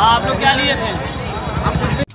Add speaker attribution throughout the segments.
Speaker 1: आप लोग क्या लिए थे?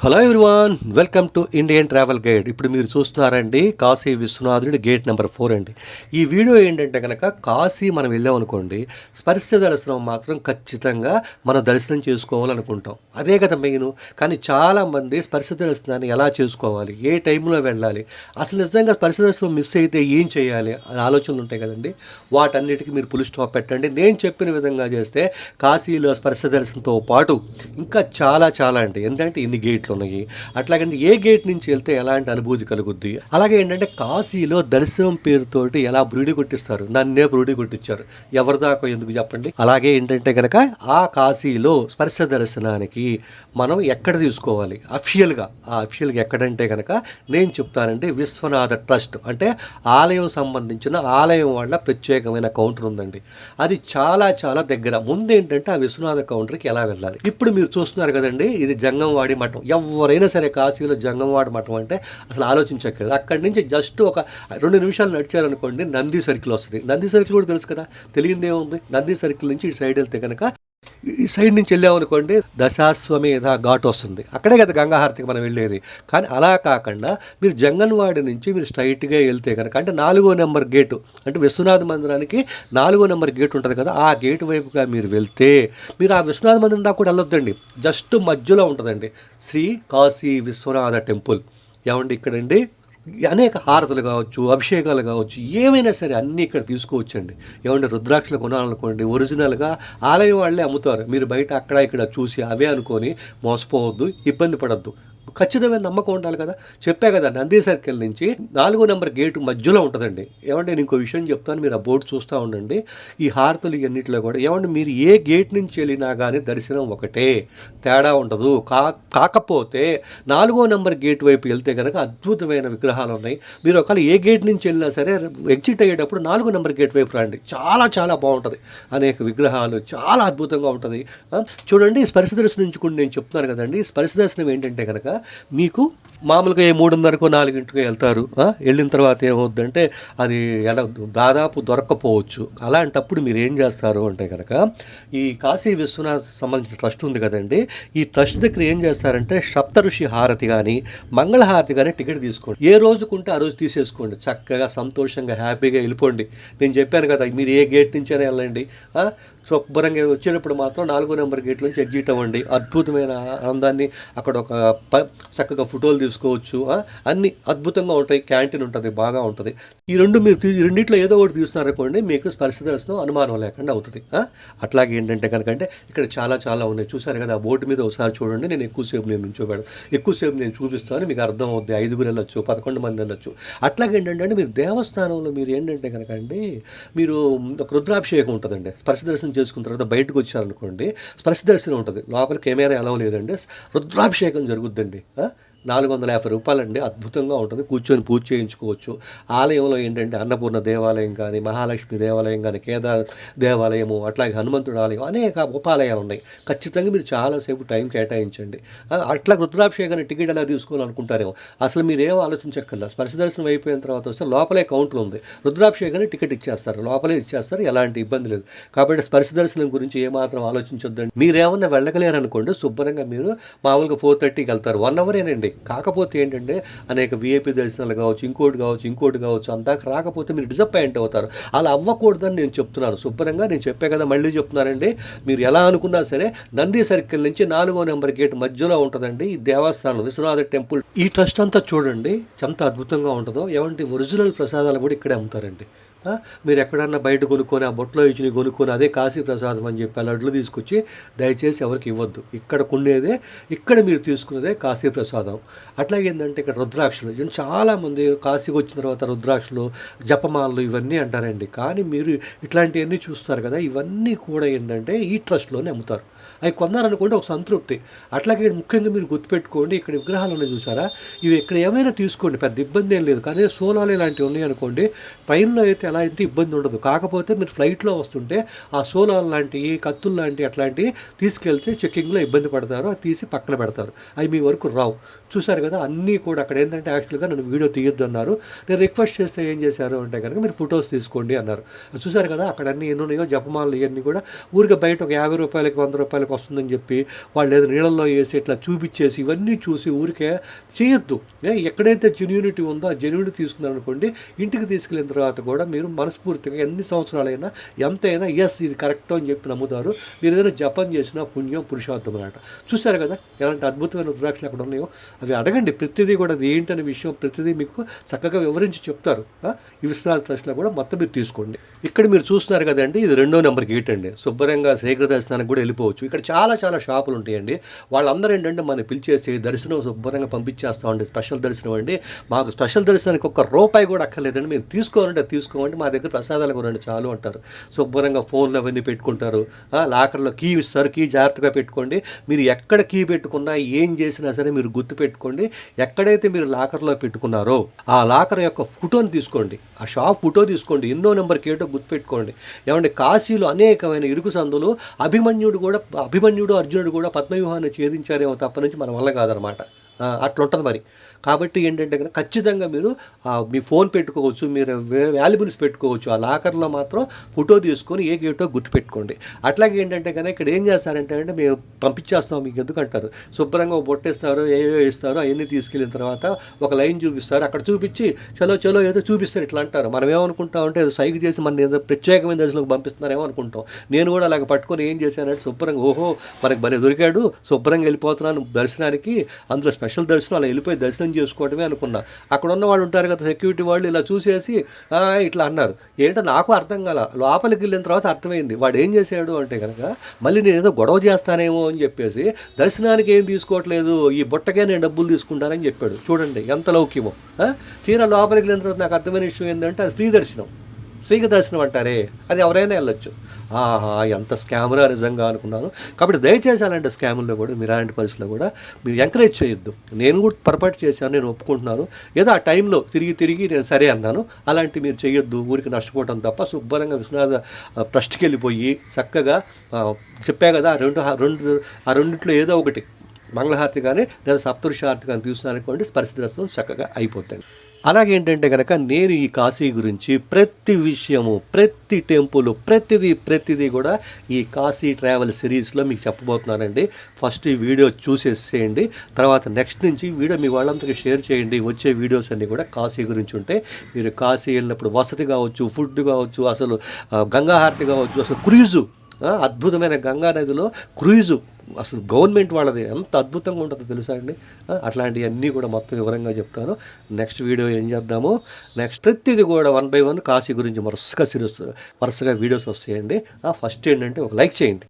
Speaker 2: Hello everyone welcome to Indian travel guide ఇప్పుడు మీరు చూస్తున్నారండి కాశీ విశ్వనాథుడి గేట్ నెంబర్ ఫోర్ అండి. ఈ వీడియో ఏంటంటే కనుక కాశీ మనం వెళ్ళామనుకోండి స్పర్శ దర్శనం మాత్రం ఖచ్చితంగా మనం దర్శనం చేసుకోవాలనుకుంటాం. అదే కదా మెయిన్ కానీ చాలామంది స్పర్శ దర్శనాన్ని ఎలా చేసుకోవాలి ఏ టైంలో వెళ్ళాలి అసలు నిజంగా స్పర్శ దర్శనం మిస్ అయితే ఏం చేయాలి అని ఆలోచనలు ఉంటాయి కదండి. వాటన్నిటికీ మీరు పులి స్టాప్ పెట్టండి. నేను చెప్పిన విధంగా చేస్తే కాశీలో స్పర్శ దర్శనంతో పాటు ఇంకా చాలా చాలా అండి. ఎందుకంటే ఇన్ని గేట్లు ఉన్నాయి అట్లాగంటే ఏ గేట్ నుంచి వెళ్తే ఎలాంటి అనుభూతి కలుగుద్ది? అలాగే ఏంటంటే కాశీలో దర్శనం పేరుతోటి ఎలా బ్రూడి కొట్టిస్తారు? నన్నే బ్రూడి కొట్టించారు. ఎవరి దాకా ఎందుకు చెప్పండి? అలాగే ఏంటంటే కనుక ఆ కాశీలో స్పర్శ దర్శనానికి మనం ఎక్కడ తీసుకోవాలి? అఫియల్గా ఆ అఫిషియల్గా ఎక్కడంటే కనుక నేను చెప్తానంటే విశ్వనాథ ట్రస్ట్. అంటే ఆలయం సంబంధించిన ఆలయం వాళ్ళ ప్రత్యేకమైన కౌంటర్ ఉందండి. అది చాలా చాలా దగ్గర. ముందు ఏంటంటే ఆ విశ్వనాథ కౌంటర్కి ఎలా వెళ్ళాలి? ఇప్పుడు మీరు చూస్తున్నారు కదండి ఇది జంగంవాడి మఠం. ఎవరైనా సరే కాశీలో జంగంవాడ మఠం అంటే అసలు ఆలోచించక్కర్లేదు. అక్కడి నుంచి జస్ట్ ఒక రెండు నిమిషాలు నడిచారనుకోండి నంది సర్కిల్ వస్తుంది. నంది సర్కిల్ కూడా తెలుసు కదా? తెలియదు ఉంది నంది సర్కిల్ నుంచి ఇటు సైడ్ వెళ్తే కనుక ఈ సైడ్ నుంచి వెళ్ళామనుకోండి దశాశ్వమేధ ఘాట్ వస్తుంది. అక్కడే కదా గంగాహారతికి మనం వెళ్ళేది. కానీ అలా కాకుండా మీరు జంగన్వాడి నుంచి మీరు స్ట్రైట్గా వెళ్తే కనుక అంటే నాలుగో నెంబర్ గేటు అంటే విశ్వనాథ మందిరానికి నాలుగో నెంబర్ గేట్ ఉంటుంది కదా ఆ గేటు వైపుగా మీరు వెళ్తే మీరు ఆ విశ్వనాథ మందిరం దాకా కూడా వెళ్ళొద్దండి. జస్ట్ మధ్యలో ఉంటుందండి. శ్రీ కాశీ విశ్వనాథ టెంపుల్. ఏమండి ఇక్కడండి? అనేక హారతలు కావచ్చు అభిషేకాలు కావచ్చు ఏమైనా సరే అన్నీ ఇక్కడ తీసుకోవచ్చండి. ఏమంటే రుద్రాక్షలు కొనాలనుకోండి ఒరిజినల్గా ఆలయం వాళ్ళే అమ్ముతారు. మీరు బయట అక్కడ ఇక్కడ చూసి అవే అనుకొని మోసపోవద్దు ఇబ్బంది పడద్దు. ఖచ్చితమైన నమ్మకం ఉండాలి కదా. చెప్పే కదా నంది సర్కిల్ నుంచి నాలుగో నెంబర్ గేటు మధ్యలో ఉంటుందండి. ఏమంటే నేను ఇంకో విషయం చెప్తాను మీరు ఆ బోర్డు చూస్తూ ఉండండి. ఈ హారతులు ఇవన్నిటిలో కూడా ఏమంటే మీరు ఏ గేట్ నుంచి వెళ్ళినా కానీ దర్శనం ఒకటే తేడా ఉండదు. కా కాకపోతే నాలుగో నెంబర్ గేట్ వైపు వెళ్తే కనుక అద్భుతమైన విగ్రహాలు ఉన్నాయి. మీరు ఒకవేళ ఏ గేట్ నుంచి వెళ్ళినా సరే ఎగ్జిట్ అయ్యేటప్పుడు నాలుగో నెంబర్ గేట్ వైపు రండి. చాలా చాలా బాగుంటుంది. అనేక విగ్రహాలు చాలా అద్భుతంగా ఉంటుంది. చూడండి స్పర్శ దర్శనం నుంచి కూడా నేను చెప్తున్నాను కదండి. స్పర్శ దర్శనం ఏంటంటే కనుక మీకు మామూలుగా ఏ మూడున్నరకో నాలుగింటికి వెళ్తారు వెళ్ళిన తర్వాత ఏమవుద్దంటే అది ఎలా దాదాపు దొరక్కపోవచ్చు. అలాంటప్పుడు మీరు ఏం చేస్తారు అంటే కనుక ఈ కాశీ విశ్వనాథ్ సంబంధించిన ట్రస్ట్ ఉంది కదండి ఈ ట్రస్ట్ దగ్గర ఏం చేస్తారంటే సప్త ఋషి హారతి కానీ మంగళహారతి కానీ టికెట్ తీసుకోండి. ఏ రోజుకుంటే ఆ రోజు తీసేసుకోండి. చక్కగా సంతోషంగా హ్యాపీగా వెళ్ళిపోండి. నేను చెప్పాను కదా మీరు ఏ గేట్ నుంచైనా వెళ్ళండి శుభ్రంగా వచ్చేటప్పుడు మాత్రం నాలుగో నెంబర్ గేట్ నుంచి ఎగ్జిట్ అవ్వండి. అద్భుతమైన ఆనందాన్ని. అక్కడ ఒక ప చక్కగా ఫోటోలు తీసుకోవచ్చు. అన్ని అద్భుతంగా ఉంటాయి. క్యాంటీన్ ఉంటుంది బాగా ఉంటుంది. ఈ రెండు మీరు ఈ రెండిట్లో ఏదో ఒకటి తీసుకున్నారనుకోండి మీకు స్పర్శ దర్శనం అనుమానం లేకుండా అవుతుంది. అట్లాగే ఏంటంటే కనుక అంటే ఇక్కడ చాలా చాలా ఉన్నాయి. చూసారు కదా ఆ బోర్డు మీద ఒకసారి చూడండి నేను ఎక్కువసేపు నేను నుంచోబెడతాను ఎక్కువసేపు నేను చూపిస్తాను మీకు అర్థం అవుద్ది. ఐదుగురు వెళ్ళొచ్చు పదకొండు మంది వెళ్ళొచ్చు. అట్లాగే ఏంటంటే అంటే మీరు దేవస్థానంలో మీరు ఏంటంటే కనుక అండి మీరు ఒక రుద్రాభిషేకం ఉంటుందండి. స్పర్శ దర్శనం చేసుకున్న తర్వాత బయటకు వచ్చారనుకోండి స్పర్శ దర్శనం ఉంటుంది. లోపల కెమెరా ఎలా లేదండి రుద్రాభిషేకం జరుగుద్దండి. నాలుగు వందల యాభై రూపాయలండి. అద్భుతంగా ఉంటుంది. కూర్చొని పూజ చేయించుకోవచ్చు. ఆలయంలో ఏంటంటే అన్నపూర్ణ దేవాలయం కానీ మహాలక్ష్మి దేవాలయం కానీ కేదార్ దేవాలయము అట్లాగే హనుమంతుడు ఆలయం అనేక ఉపాలయాలు ఉన్నాయి ఖచ్చితంగా మీరు చాలాసేపు టైం కేటాయించండి. అట్లా రుద్రాభిషేకాన్ని టికెట్ ఎలా తీసుకోవాలనుకుంటారేమో. అసలు మీరు ఏం ఆలోచించక్కర్లా. స్పర్శ దర్శనం అయిపోయిన తర్వాత వస్తే లోపలే కౌంటర్ ఉంది. రుద్రాభిషేకాన్ని టికెట్ ఇచ్చేస్తారు. లోపలే ఇచ్చేస్తారు. ఎలాంటి ఇబ్బంది లేదు. కాబట్టి స్పర్శ దర్శనం గురించి ఏమాత్రం ఆలోచించొద్దండి. మీరేమన్నా వెళ్ళగలేరనుకోండి శుభ్రంగా మీరు మామూలుగా ఫోర్ థర్టీకి వెళ్తారు. వన్ అవరేనండి. కాకపోతే ఏంటంటే అనేక విఐపి దర్శనాలు కావచ్చు ఇంకోటి కావచ్చు ఇంకోటి కావచ్చు అందాక రాకపోతే మీరు డిసప్పాయింట్ అవుతారు. అలా అవ్వకూడదని నేను చెప్తున్నాను. శుభ్రంగా నేను చెప్పే కదా మళ్ళీ చెప్తున్నానండి. మీరు ఎలా అనుకున్నా సరే నంది సర్కిల్ నుంచి నాలుగో నెంబర్ గేట్ మధ్యలో ఉంటుందండి ఈ దేవస్థానం విశ్వనాథ టెంపుల్. ఈ ట్రస్ట్ అంతా చూడండి ఎంత అద్భుతంగా ఉంటుందో. ఏమంటే ఒరిజినల్ ప్రసాదాలు కూడా ఇక్కడే అమ్ముతారండి. మీరు ఎక్కడన్నా బయట కొనుక్కొని ఆ బొట్లో ఇచ్చిన కొనుక్కొని అదే కాశీ ప్రసాదం అని చెప్పి లడ్లు తీసుకొచ్చి దయచేసి ఎవరికి ఇవ్వద్దు. ఇక్కడ కొనేదే ఇక్కడ మీరు తీసుకునేదే కాశీ ప్రసాదం. అట్లాగే ఏంటంటే ఇక్కడ రుద్రాక్షలు చాలామంది కాశీకి వచ్చిన తర్వాత రుద్రాక్షలు జపమాలలు ఇవన్నీ అంటారండి. కానీ మీరు ఇట్లాంటివన్నీ చూస్తారు కదా ఇవన్నీ కూడా ఏంటంటే ఈ ట్రస్ట్లోనే అమ్ముతారు. అవి కొన్నారనుకోండి ఒక సంతృప్తి. అట్లాగే ముఖ్యంగా మీరు గుర్తుపెట్టుకోండి ఇక్కడ విగ్రహాలు ఉన్నాయి చూసారా? ఇవి ఇక్కడ ఏమైనా తీసుకోండి పెద్ద ఇబ్బంది ఏం లేదు. కానీ సోలాలు ఇలాంటివి ఉన్నాయి అనుకోండి ట్రైన్లో అయితే ఎలాంటి ఇబ్బంది ఉండదు. కాకపోతే మీరు ఫ్లైట్లో వస్తుంటే ఆ సోలాలు లాంటివి కత్తులు లాంటి అట్లాంటివి తీసుకెళ్తే చెక్కింగ్లో ఇబ్బంది పడతారు. అది తీసి పక్కన పెడతారు. అవి మీ వరకు రావు. చూసారు కదా అన్నీ కూడా అక్కడ ఏంటంటే యాక్చువల్గా నన్ను వీడియో తీయొద్దు అన్నారు నేను రిక్వెస్ట్ చేస్తే ఏం చేశారు అంటే కనుక మీరు ఫొటోస్ తీసుకోండి అన్నారు. చూసారు కదా అక్కడ అన్నీ ఎన్ని ఉన్నాయో జపమాలు ఇవన్నీ కూడా ఊరికే బయట ఒక యాభై రూపాయలకి వంద రూపాయలకి వస్తుందని చెప్పి వాళ్ళు ఏదో నీళ్ళల్లో వేసి ఇట్లా చూపించేసి ఇవన్నీ చూసి ఊరికే చేయొద్దు. ఏ, ఎక్కడైతే జెన్యూనిటీ ఉందో ఆ జెన్యూనిటీ తీసుకున్నారనుకోండి ఇంటికి తీసుకెళ్ళిన తర్వాత కూడా మీరు మనస్ఫూర్తిగా ఎన్ని సంవత్సరాలైనా ఎంతైనా ఎస్ ఇది కరెక్ట్ అని చెప్పి నమ్ముతారు. మీరు ఏదైనా జపం చేసినా పుణ్యం పురుషార్థం అనమాట చూసారు కదా ఎలాంటి అద్భుతమైన రుద్రాక్షలు అక్కడ ఉన్నాయో? అవి అడగండి. ప్రతిదీ కూడా అది ఏంటనే విషయం ప్రతిదీ మీకు చక్కగా వివరించి చెప్తారు. ఆ? ఈ విశ్వనాథ ట్రస్ట్లో కూడా మొత్తం మీరు తీసుకోండి. ఇక్కడ మీరు చూస్తున్నారు కదండి ఇది రెండో నెంబర్ గేట్ అండి. శుభ్రంగా శీఘ్ర దర్శనానికి కూడా వెళ్ళిపోవచ్చు. ఇక్కడ చాలా చాలా షాపులు ఉంటాయండి. వాళ్ళందరూ ఏంటంటే మనం పిలిచేసి దర్శనం శుభ్రంగా పంపించేస్తామండి స్పెషల్ దర్శనం అండి. మాకు స్పెషల్ దర్శనానికి ఒక్క రూపాయి కూడా అక్కర్లేదండి. మేము తీసుకోవాలంటే అంటే మా దగ్గర ప్రసాదాలు కొనండి చాలు అంటారు. శుభ్రంగా ఫోన్లు అవన్నీ పెట్టుకుంటారు. లాకర్లో కీ ఇస్తారు కీ జాగ్రత్తగా పెట్టుకోండి. మీరు ఎక్కడ కీ పెట్టుకున్నా ఏం చేసినా సరే మీరు గుర్తు పెట్టుకోండి. ఎక్కడైతే మీరు లాకర్లో పెట్టుకున్నారో ఆ లాకర్ యొక్క ఫోటోని తీసుకోండి. ఆ షాప్ ఫోటో తీసుకోండి. ఎన్నో నెంబర్కి ఏటో గుర్తుపెట్టుకోండి ఏమంటే కాశీలో అనేకమైన ఇరుకు సందులు అభిమన్యుడు కూడా అభిమన్యుడు అర్జునుడు కూడా పద్మవ్యూహాన్ని ఛేదించారేమో తప్ప నుంచి మన వల్ల కాదనమాట. అట్లుంటుంది మరి. కాబట్టి ఏంటంటే కనుక ఖచ్చితంగా మీరు మీ ఫోన్ పెట్టుకోవచ్చు మీరు వాల్యుబుల్స్ పెట్టుకోవచ్చు ఆ లాకర్లో మాత్రం ఫోటో తీసుకొని ఏ గేటో గుర్తుపెట్టుకోండి. అట్లాగే ఏంటంటే కనుక ఇక్కడ ఏం చేస్తారంటే అంటే మేము పంపించేస్తాం మీకు ఎందుకంటారు. శుభ్రంగా బొట్టేస్తారు ఏవో ఇస్తారు అవన్నీ తీసుకెళ్ళిన తర్వాత ఒక లైన్ చూపిస్తారు. అక్కడ చూపించి చలో చలో ఏదో చూపిస్తారు ఇట్లా అంటారు. మనం ఏమనుకుంటాం అంటే ఏదో సైగ చేసి మన ఏదో ప్రత్యేకమైన దశలోకి పంపిస్తున్నారేమో అనుకుంటాం. నేను కూడా అలాగ పట్టుకొని ఏం చేశానంటే శుభ్రంగా ఓహో మనకి భలే దొరికాడు శుభ్రంగా వెళ్ళిపోతున్నాను దర్శనానికి అందులో స్పెషల్ దర్శనం అలా వెళ్ళిపోయి దర్శనం చేసుకోవడమే అనుకున్నా. అక్కడ ఉన్న వాళ్ళు ఉంటారు కదా సెక్యూరిటీ వాళ్ళు ఇలా చూసేసి ఇట్లా అన్నారు. ఏంటో నాకు అర్థం కాల లోపలికి వెళ్ళిన తర్వాత అర్థమైంది. వాడు ఏం చేశాడు అంటే కనుక మళ్ళీ నేను ఏదో గొడవ చేస్తానేమో అని చెప్పేసి దర్శనానికి ఏం తీసుకోవట్లేదు ఈ బుట్టకే నేను డబ్బులు తీసుకుంటానని చెప్పాడు. చూడండి ఎంత లౌక్యమో తీరా లోపలికి వెళ్ళిన తర్వాత నాకు అర్థమైన విషయం ఏంటంటే అది ఫ్రీ దర్శనం. ఫ్రీగా దర్శనం అంటారే? అది ఎవరైనా వెళ్ళొచ్చు. ఆహా ఎంత స్కామ్రా నిజంగా అనుకున్నాను. కాబట్టి దయచేసి అలాంటి స్కాముల్లో కూడా మీరు అలాంటి పరిస్థితుల్లో కూడా మీరు ఎంకరేజ్ చేయొద్దు. నేను కూడా పొరపాటు చేశాను నేను ఒప్పుకుంటున్నాను. ఏదో ఆ టైంలో తిరిగి తిరిగి నేను సరే అన్నాను. అలాంటి మీరు చేయొద్దు ఊరికి నష్టపోవటం తప్ప శుభ్రంగా విశ్వనాథ ట్రస్ట్కి వెళ్ళిపోయి చక్కగా చెప్పా కదా రెండు రెండు ఆ రెండిట్లో ఏదో ఒకటి. మంగళహారతి కానీ లేదా సప్తఋషి హారతి కానీ తీసుకున్నానుకోండి పరిస్థితి దర్శనం చక్కగా అయిపోతాయి అలాగే ఏంటంటే కనుక నేను ఈ కాశీ గురించి ప్రతి విషయము ప్రతి టెంపుల్ ప్రతిదీ ప్రతిదీ కూడా ఈ కాశీ ట్రావెల్ సిరీస్లో మీకు చెప్పబోతున్నానండి. ఫస్ట్ ఈ వీడియో చూసేసేయండి. తర్వాత నెక్స్ట్ నుంచి వీడియో మీ వాళ్ళందరికీ షేర్ చేయండి. వచ్చే వీడియోస్ అన్నీ కూడా కాశీ గురించి ఉంటాయి మీరు కాశీ వెళ్ళినప్పుడు వసతి కావచ్చు ఫుడ్ కావచ్చు అసలు గంగాహారతి కావచ్చు అసలు క్రూజు అద్భుతమైన గంగా నదిలో క్రూయిజు. అసలు గవర్నమెంట్ వాళ్ళది ఎంత అద్భుతంగా ఉంటుందో తెలుసా అండి? అట్లాంటివన్నీ కూడా మొత్తం వివరంగా చెప్తాను. నెక్స్ట్ వీడియో ఏం చేద్దాము? నెక్స్ట్ ప్రతిదీ కూడా వన్ బై వన్ కాశీ గురించి వరుసగా సిరీస్ వరుసగా వీడియోస్ వస్తాయండి. ఫస్ట్ ఏంటంటే ఒక లైక్ చేయండి.